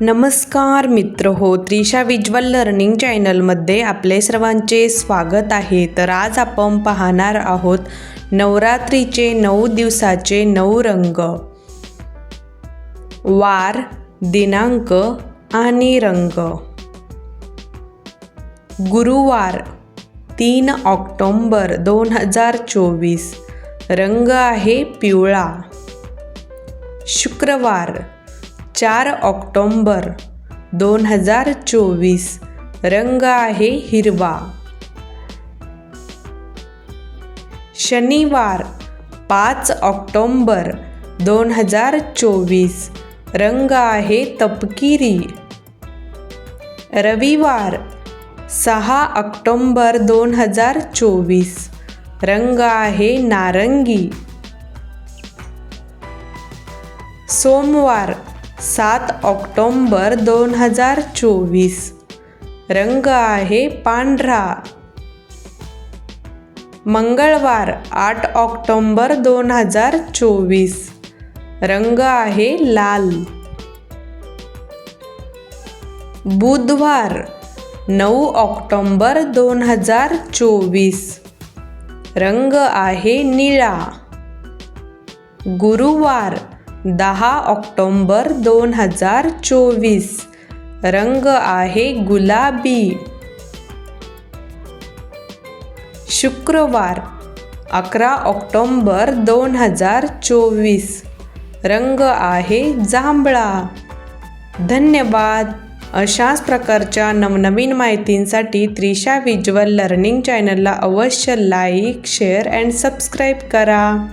नमस्कार मित्र हो त्रिशा विज्वल लर्निंग चॅनलमध्ये आपले सर्वांचे स्वागत आहे. तर आज आपण पाहणार आहोत नवरात्रीचे नऊ दिवसाचे नऊ रंग. वार दिनांक आणि रंग. गुरुवार तीन ऑक्टोंबर दोन हजार चोवीस. रंग आहे पिवळा. शुक्रवार चार ऑक्टोंबर दोन हजार चोवीस. रंग आहे हिरवा. शनिवार पाच ऑक्टोंबर दोन हजार चोवीस. रंग आहे तपकिरी. रविवार सहा ऑक्टोंबर दोन हजार चोवीस. रंग आहे नारंगी. सोमवार सात ऑक्टोंबर दोन हजार चोवीस. रंग आहे पांढरा. मंगळवार आठ ऑक्टोंबर दोन हजार चोवीस. रंग आहे लाल. बुधवार नऊ ऑक्टोंबर दोन हजार चोवीस. रंग आहे निळा. गुरुवार दहा ऑक्टोंबर दोन हजार चोवीस. रंग आहे गुलाबी. शुक्रवार अकरा ऑक्टोंबर दोन हजार चोवीस. रंग आहे जांभळा. धन्यवाद. अशाच प्रकारच्या नवनवीन माहितींसाठी त्रिशा विज्युअल लर्निंग चॅनलला अवश्य लाईक शेअर अँड सबस्क्राईब करा.